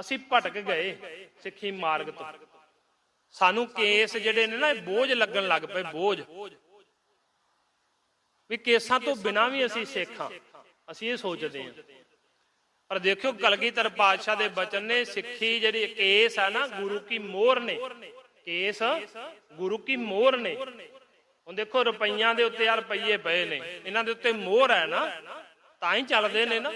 ਅਸੀਂ ਭਟਕ ਗਏ ਸਿੱਖੀ ਮਾਰਗ ਤੋਂ। ਸਾਨੂੰ ਕੇਸ ਜਿਹੜੇ ਨੇ ਨਾ, ਇਹ ਬੋਝ ਲੱਗਣ ਲੱਗ ਪਏ, ਬੋਝ। ਵੀ ਕੇਸਾਂ ਤੋਂ ਬਿਨਾਂ ਵੀ ਅਸੀਂ ਸਿੱਖ। ਅਸੀਂ ਇਹ ਸੋਚਦੇ ਹਾਂ। ਪਰ ਦੇਖਿਓ, ਕਲਗੀਧਰ ਪਾਤਸ਼ਾਹ ਦੇ ਬਚਨ ਨੇ ਸਿੱਖੀ ਜਿਹੜੀ ਕੇਸ ਹੈ ਨਾ, ਗੁਰੂ ਕੀ ਮੋਹਰ ਨੇ। ਕੇਸ ਗੁਰੂ ਕੀ ਮੋਹਰ ਨੇ। ਹੁਣ ਦੇਖੋ, ਰੁਪਈਆਂ ਦੇ ਉੱਤੇ ਆ ਰੁਪਈਏ ਪਏ ਨੇ। ਇਹਨਾਂ ਦੇ ਉੱਤੇ ਮੋਹਰ ਹੈ ਨਾ। ਤਾਂ ਹੀ ਚੱਲਦੇ ਨੇ ਨਾ।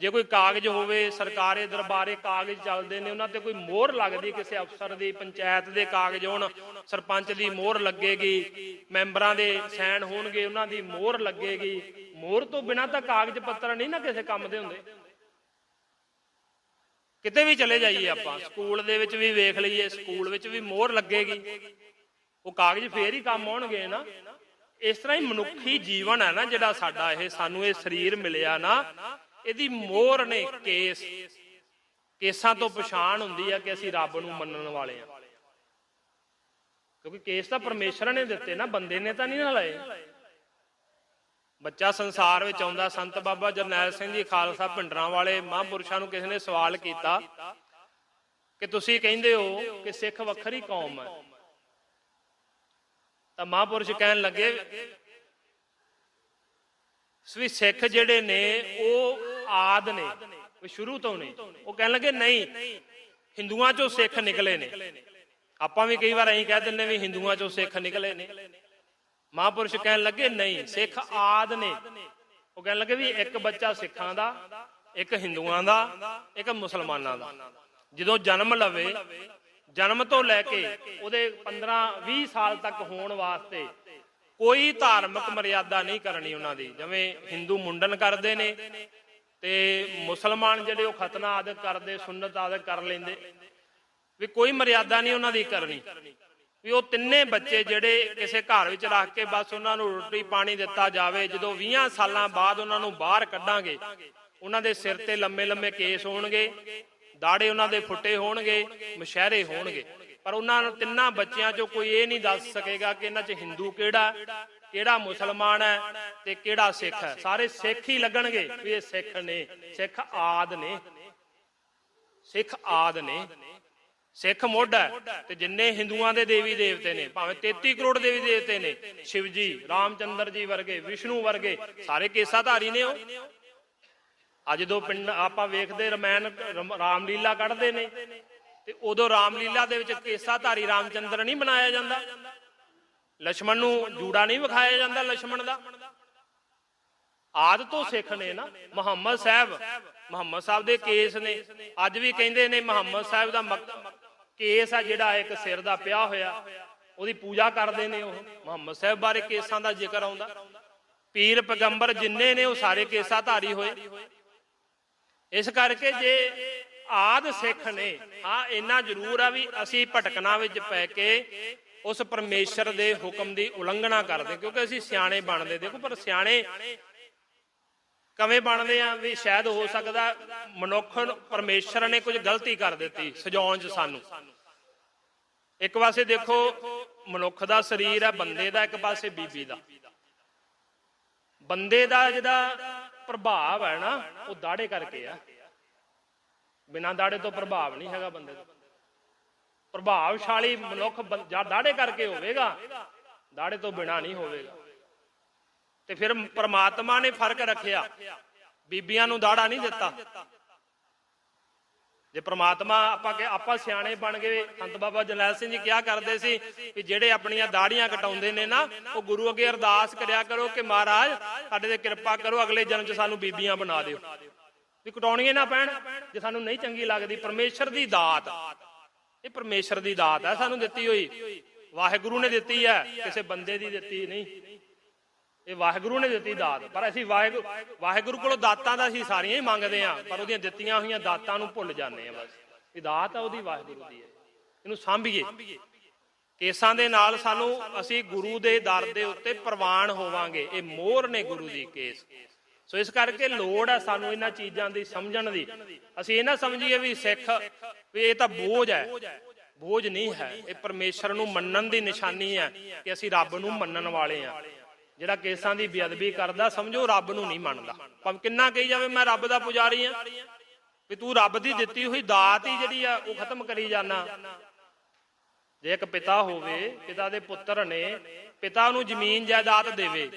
ਜੇ ਕੋਈ ਕਾਗਜ਼ ਹੋਵੇ, ਸਰਕਾਰੀ ਦਰਬਾਰੇ ਕਾਗਜ਼ ਚੱਲਦੇ ਨੇ, ਉਹਨਾਂ ਤੇ ਕੋਈ ਮੋਹਰ ਲੱਗਦੀ ਕਿਸੇ ਅਫਸਰ ਦੀ, ਪੰਚਾਇਤ ਦੇ ਕਾਗਜ਼ ਹੋਣ, ਸਰਪੰਚ ਦੀ ਮੋਹਰ ਲੱਗੇਗੀ, ਮੈਂਬਰਾਂ ਦੇ ਸਾਈਨ ਹੋਣਗੇ, ਉਹਨਾਂ ਦੀ ਮੋਹਰ ਲੱਗੇਗੀ। ਮੋਹਰ ਤੋਂ ਬਿਨਾ ਤਾਂ ਕਾਗਜ਼ ਪੱਤਰ ਨਹੀਂ ਨਾ ਕਿਸੇ ਕੰਮ ਦੇ ਹੁੰਦੇ। ਕਿਤੇ ਵੀ ਚਲੇ ਜਾਈਏ ਆਪਾਂ, ਸਕੂਲ ਦੇ ਵਿੱਚ ਵੀ ਵੇਖ ਲਈਏ, ਸਕੂਲ ਵਿੱਚ ਵੀ ਮੋਹਰ ਲੱਗੇਗੀ। ਉਹ ਕਾਗਜ਼ ਫੇਰ ਹੀ ਕੰਮ ਆਉਣਗੇ ਨਾ। ਇਸ ਤਰ੍ਹਾਂ ਹੀ ਮਨੁੱਖੀ ਜੀਵਨ ਹੈ ਨਾ, ਜਿਹੜਾ ਸਾਡਾ ਇਹ ਸਾਨੂੰ ਇਹ ਸਰੀਰ ਮਿਲਿਆ ਨਾ ਇਹਦੀ ਮੋਹਰ ਨੇ ਕੇਸ, ਕੇਸਾਂ ਤੋਂ ਪਛਾਣ ਹੁੰਦੀ ਆ ਕਿ ਅਸੀਂ ਰੱਬ ਨੂੰ ਮੰਨਣ ਵਾਲੇ ਆ। ਕਿਉਂਕਿ ਕੇਸ ਤਾਂ ਪਰਮੇਸ਼ਰ ਨੇ ਦਿੱਤੇ ਨਾ, ਬੰਦੇ ਨੇ ਤਾਂ ਨਹੀਂ ਨਾ ਲਏ। ਬੱਚਾ ਸੰਸਾਰ ਵਿੱਚ ਆਉਂਦਾ, ਸੰਤ ਬਾਬਾ ਜਰਨੈਲ ਸਿੰਘ ਜੀ ਖਾਲਸਾ ਪਿੰਡਰਾਂ ਵਾਲੇ ਮਹਾਂਪੁਰਸ਼ਾਂ ਨੂੰ ਕਿਸੇ ਨੇ ਸਵਾਲ ਕੀਤਾ ਕਿ ਤੁਸੀਂ ਕਹਿੰਦੇ ਹੋ ਕਿ ਸਿੱਖ ਵੱਖਰੀ ਕੌਮ ਹੈ। ਤਾਂ ਮਹਾਂਪੁਰਸ਼ ਕਹਿਣ ਲੱਗੇ ਵੀ ਸਿੱਖ ਜਿਹੜੇ ਨੇ, ਉਹ ਆਦ ਨੇ ਵੀ ਸ਼ੁਰੂ ਤੋਂ ਨੇ। ਉਹ ਕਹਿਣ ਲੱਗੇ, ਨਹੀਂ, ਹਿੰਦੂਆਂ ਚੋਂ ਸਿੱਖ ਨਿਕਲੇ ਨੇ। ਆਪਾਂ ਵੀ ਕਈ ਵਾਰ ਐਂ ਕਹਿ ਦਿੰਨੇ ਵੀ ਹਿੰਦੂਆਂ ਚੋਂ ਸਿੱਖ ਨਿਕਲੇ ਨੇ। ਮਹਾਂਪੁਰਸ਼ ਕਹਿਣ ਲੱਗੇ, ਨਹੀਂ, ਸਿੱਖ ਆਦ ਨੇ। ਉਹ ਕਹਿਣ ਲੱਗੇ ਵੀ ਇੱਕ ਬੱਚਾ ਸਿੱਖਾਂ ਦਾ, ਇੱਕ ਹਿੰਦੂਆਂ ਦਾ, ਇੱਕ ਮੁਸਲਮਾਨਾਂ ਦਾ। ਜਦੋਂ ਜਨਮ ਲਵੇ, ਜਨਮ ਤੋਂ ਲੈ ਕੇ ਉਹਦੇ 15 20 ਸਾਲ ਤੱਕ ਹੋਣ ਵਾਸਤੇ ਕੋਈ ਧਾਰਮਿਕ ਮਰਿਆਦਾ ਨਹੀਂ ਕਰਨੀ ਉਹਨਾਂ ਦੀ। ਜਿਵੇਂ ਹਿੰਦੂ ਮੁੰਡਨ ਕਰਦੇ ਨੇ ਤੇ ਮੁਸਲਮਾਨ ਜਿਹੜੇ ਉਹ ਖਤਨਾ ਆਦਿਕ ਕਰਦੇ ਸੁਨਨਤ ਆਦਿਕ ਕਰ ਲੈਂਦੇ। ਵੀ ਕੋਈ ਮਰਿਆਦਾ ਨਹੀਂ ਉਹਨਾਂ ਦੀ ਕਰਨੀ। ਵੀ ਉਹ ਤਿੰਨੇ ਬੱਚੇ ਜਿਹੜੇ ਕਿਸੇ ਘਰ ਵਿੱਚ ਰੱਖ ਕੇ ਬਸ ਉਹਨਾਂ ਨੂੰ ਰੋਟੀ ਪਾਣੀ ਦਿੱਤਾ ਜਾਵੇ, ਜਦੋਂ 20 ਸਾਲਾਂ ਬਾਅਦ ਉਹਨਾਂ ਨੂੰ ਬਾਹਰ ਕੱਢਾਂਗੇ, ਉਹਨਾਂ ਦੇ ਸਿਰ ਤੇ ਲੰਮੇ ਲੰਮੇ ਕੇਸ ਹੋਣਗੇ ਦਾੜੇ ਉਹਨਾਂ ਦੇ ਫੁੱਟੇ ਹੋਣਗੇ, ਮਸ਼ਹਿਰੇ ਹੋਣਗੇ। ਪਰ ਉਹਨਾਂ ਨੂੰ ਤਿੰਨਾਂ ਬੱਚਿਆਂ ਚੋਂ ਕੋਈ ਇਹ ਨਹੀਂ ਦੱਸ ਸਕੇਗਾ ਕਿ ਇਹਨਾਂ 'ਚ ਹਿੰਦੂ ਕਿਹੜਾ ਕਿਹੜਾ ਮੁਸਲਮਾਨ ਹੈ ਤੇ ਕਿਹੜਾ ਸਿੱਖ ਹੈ। ਸਾਰੇ ਸਿੱਖ ਹੀ ਲੱਗਣਗੇ ਵੀ ਇਹ ਸਿੱਖ ਨੇ, ਸਿੱਖ ਆਦ ਨੇ, ਸਿੱਖ ਆਦ ਨੇ, ਸਿੱਖ ਮੋਢਾ ਹੈ ਤੇ ਜਿੰਨੇ ਹਿੰਦੂਆਂ ਦੇ ਦੇਵੀ ਦੇਵਤੇ ਨੇ, ਭਾਵੇਂ 33 ਕਰੋੜ ਦੇਵੀ ਦੇਵਤੇ ਨੇ ਸ਼ਿਵ ਜੀ ਰਾਮਚੰਦਰ ਜੀ ਵਰਗੇ, ਵਿਸ਼ਨੂੰ ਵਰਗੇ, ਸਾਰੇ ਕੇਸਾਧਾਰੀ ਨੇ ਉਹ। ਅੱਜ ਦੋ ਪਿੰਡ ਆਪਾਂ ਵੇਖਦੇ ਰਮਾਇਣ, ਰਮ- ਰਾਮਲੀਲਾ ਕੱਢਦੇ ਨੇ। ਤੇ ਉਦੋਂ ਰਾਮਲੀਲਾ ਦੇ ਵਿੱਚ ਕੇਸਾਧਾਰੀ ਰਾਮਚੰਦਰ ਨਹੀਂ ਬਣਾਇਆ ਜਾਂਦਾ। ਲక్ష్మణ ਨੂੰ ਜੂੜਾ ਨਹੀਂ ਵਿਖਾਇਆ ਜਾਂਦਾ ਲక్ష్మణ ਦਾ। ਆਦ ਤੋਂ ਸਿੱਖ ਨੇ ਨਾ ਮੁਹੰਮਦ ਸਾਹਿਬ ਮੁਹੰਮਦ ਸਾਹਿਬ ਦੇ ਕੇਸ ਨੇ। ਅੱਜ ਵੀ ਕਹਿੰਦੇ ਨੇ ਮੁਹੰਮਦ ਸਾਹਿਬ ਦਾ ਕੇਸ ਆ ਜਿਹੜਾ ਇੱਕ ਸਿਰ ਦਾ ਪਿਆ ਹੋਇਆ। ਉਹਦੀ ਪੂਜਾ ਕਰਦੇ ਨੇ ਉਹ। ਮੁਹੰਮਦ ਸਾਹਿਬ ਬਾਰੇ ਕੇਸਾਂ ਦਾ ਜ਼ਿਕਰ ਆਉਂਦਾ। ਪੀਰ ਪੈਗੰਬਰ ਜਿੰਨੇ ਨੇ ਉਹ ਸਾਰੇ ਕੇਸਾਂ ਧਾਰੀ ਹੋਏ। ਇਸ ਕਰਕੇ ਜੇ ਆਦ ਸਿੱਖ ਨੇ। ਹਾਂ ਇੰਨਾ ਜ਼ਰੂਰ ਆ ਵੀ ਅਸੀਂ ਭਟਕਣਾ ਵਿੱਚ ਪੈ ਕੇ ਉਸ ਪਰਮੇਸ਼ਰ ਦੇ ਹੁਕਮ ਦੀ ਉਲੰਘਣਾ ਕਰਦੇ, ਕਿਉਂਕਿ ਅਸੀਂ ਸਿਆਣੇ ਬਣਦੇ। ਦੇਖੋ, ਪਰ ਸਿਆਣੇ ਕਵੇਂ ਬਣਦੇ ਆ ਵੀ ਸ਼ਾਇਦ ਹੋ ਸਕਦਾ ਮਨੁੱਖ ਨੂੰ ਪਰਮੇਸ਼ਰ ਨੇ ਕੁਝ ਗਲਤੀ ਕਰ ਦਿੱਤੀ, ਸਜਾਉਣ 'ਚ ਸਾਨੂੰ। ਇੱਕ ਪਾਸੇ ਦੇਖੋ, ਮਨੁੱਖ ਦਾ ਸਰੀਰ ਆ, ਬੰਦੇ ਦਾ, ਇੱਕ ਪਾਸੇ ਬੀਬੀ ਦਾ। ਬੰਦੇ ਦਾ ਜਿਹੜਾ ਪ੍ਰਭਾਵ ਹੈ ਨਾ, ਉਹ ਦਾੜੇ ਕਰਕੇ ਆ। ਬਿਨਾਂ ਦਾੜੇ ਤੋਂ ਪ੍ਰਭਾਵ ਨਹੀਂ ਹੈਗਾ ਬੰਦੇ ਦਾ। ਪ੍ਰਭਾਵਸ਼ਾਲੀ ਮਨੁੱਖ ਜਾਂ ਦਾੜੇ ਕਰਕੇ ਹੋਵੇਗਾ, ਦਾੜੇ ਤੋਂ ਬਿਨਾਂ ਨਹੀਂ ਹੋਵੇਗਾ। ਤੇ ਫਿਰ ਪ੍ਰਮਾਤਮਾ ਨੇ ਫ਼ਰਕ ਰੱਖਿਆ। ਬੀਬੀਆਂ ਨੂੰ ਦਾੜਾ ਨਹੀਂ ਦਿੱਤਾ। ਜੇ ਪ੍ਰਮਾਤਮਾ ਆਪਾਂ ਕਿ ਆਪਾਂ ਸਿਆਣੇ ਬਣ ਗਏ ਸੰਤ ਬਾਬਾ ਜਲੈਲ ਸਿੰਘ ਜੀ ਕਿਹਾ ਕਰਦੇ ਸੀ ਕਿ ਜਿਹੜੇ ਆਪਣੀਆਂ ਦਾੜੀਆਂ ਕਟਾਉਂਦੇ ਨੇ ਨਾ, ਉਹ ਗੁਰੂ ਅੱਗੇ ਅਰਦਾਸ ਕਰਿਆ ਕਰੋ ਕਿ ਮਹਾਰਾਜ, ਸਾਡੇ ਤੇ ਕਿਰਪਾ ਕਰੋ, ਅਗਲੇ ਜਨਮ 'ਚ ਸਾਨੂੰ ਬੀਬੀਆਂ ਬਣਾ ਦਿਓ। ਵੀ ਕਟਾਉਣੀਆਂ ਨਾ ਪੈਣ। ਜੇ ਸਾਨੂੰ ਨਹੀਂ ਚੰਗੀ ਲੱਗਦੀ, ਪਰਮੇਸ਼ਰ ਦੀ ਦਾਤ। ਇਹ ਪਰਮੇਸ਼ਰ ਦੀ ਦਾਤ ਹੈ, ਸਾਨੂੰ ਦਿੱਤੀ ਹੋਈ। ਵਾਹਿਗੁਰੂ ਨੇ ਦਿੱਤੀ ਹੈ, ਕਿਸੇ ਬੰਦੇ ਦੀ ਦਿੱਤੀ ਨਹੀਂ। ਇਹ ਵਾਹਿਗੁਰੂ ਨੇ ਦਿੱਤੀ ਦਾਤ। ਪਰ ਅਸੀਂ ਵਾਹਿਗੁਰੂ ਵਾਹਿਗੁਰੂ ਕੋਲੋਂ ਦਾਤਾਂ ਦਾ ਅਸੀਂ ਸਾਰੀਆਂ ਹੀ ਮੰਗਦੇ ਆਂ ਪਰ ਉਹਦੀਆਂ ਦਿੱਤੀਆਂ ਹੋਈਆਂ ਦਾਤਾਂ ਨੂੰ ਭੁੱਲ ਜਾਂਦੇ ਆ ਬਸ। ਇਹ ਦਾਤ ਆ ਉਹਦੀ, ਵਾਹਿਗੁਰੂ ਦੀ ਹੈ। ਇਹਨੂੰ ਸਾਂਭੀਏ। ਕੇਸਾਂ ਦੇ ਨਾਲ ਸਾਨੂੰ, ਅਸੀਂ ਗੁਰੂ ਦੇ ਦਰ ਦੇ ਉੱਤੇ ਪ੍ਰਵਾਨ ਹੋਵਾਂਗੇ। ਇਹ ਮੋਹਰ ਨੇ ਗੁਰੂ ਦੀ ਕੇਸ। ਸੋ ਇਸ ਕਰਕੇ ਲੋੜ ਹੈ ਸਾਨੂੰ ਇਹਨਾਂ ਚੀਜ਼ਾਂ ਦੀ ਸਮਝਣ ਦੀ। ਅਸੀਂ ਇਹ ਨਾ ਸਮਝੀਏ ਵੀ ਸਿੱਖ, ਵੀ ਇਹ ਤਾਂ ਬੋਝ ਹੈ। ਬੋਝ ਨਹੀਂ ਹੈ। ਇਹ ਪਰਮੇਸ਼ਰ ਨੂੰ ਮੰਨਣ ਦੀ ਨਿਸ਼ਾਨੀ ਹੈ ਕਿ ਅਸੀਂ ਰੱਬ ਨੂੰ ਮੰਨਣ ਵਾਲੇ ਹਾਂ। ਜਿਹੜਾ ਕੇਸਾਂ ਦੀ ਬੇਅਦਬੀ ਕਰਦਾ, ਸਮਝੋ ਰੱਬ ਨੂੰ ਨਹੀਂ ਮੰਨਦਾ। ਭਾਵੇਂ ਕਿੰਨਾ ਕਹੀ ਜਾਵੇ, ਮੈਂ ਰੱਬ ਦਾ ਪੁਜਾਰੀ ਹਾਂ। ਵੀ ਤੂੰ ਰੱਬ ਦੀ ਦਿੱਤੀ ਹੋਈ ਦਾਤ ਹੀ ਜਿਹੜੀ ਆ, ਉਹ ਖਤਮ ਕਰੀ ਜਾਣਾ ਜੇ ਇੱਕ ਪਿਤਾ ਹੋਵੇ, ਪਿਤਾ ਦੇ ਪੁੱਤਰ ਨੇ, ਪਿਤਾ ਨੂੰ ਜ਼ਮੀਨ ਜਾਇਦਾਦ ਦੇਵੇ।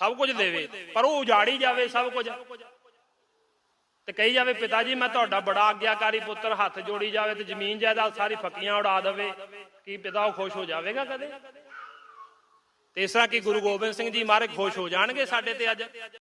ਸਭ ਕੁਝ ਦੇਵੇ, ਪਰ ਉਹ ਉਜਾੜੀ ਜਾਵੇ ਸਭ ਕੁਝ। ਤੇ ਕਹੀ ਜਾਵੇ, ਪਿਤਾ ਜੀ, ਮੈਂ ਤੁਹਾਡਾ ਬੜਾ ਆਗਿਆਕਾਰੀ ਪੁੱਤਰ, ਹੱਥ ਜੋੜੀ ਜਾਵੇ ਤੇ ਜ਼ਮੀਨ ਜਾਇਦਾਦ ਸਾਰੀ ਫੱਕੀਆਂ ਉਡਾ ਦੇਵੇ। ਕੀ ਪਿਤਾ ਉਹ ਖੁਸ਼ ਹੋ ਜਾਵੇਗਾ ਕਦੇ? ਤੇ ਇਸ ਤਰ੍ਹਾਂ ਕੀ ਗੁਰੂ ਗੋਬਿੰਦ ਸਿੰਘ ਜੀ ਮਹਾਰਾਜ ਖੁਸ਼ ਹੋ ਜਾਣਗੇ ਸਾਡੇ ਤੇ ਅੱਜ?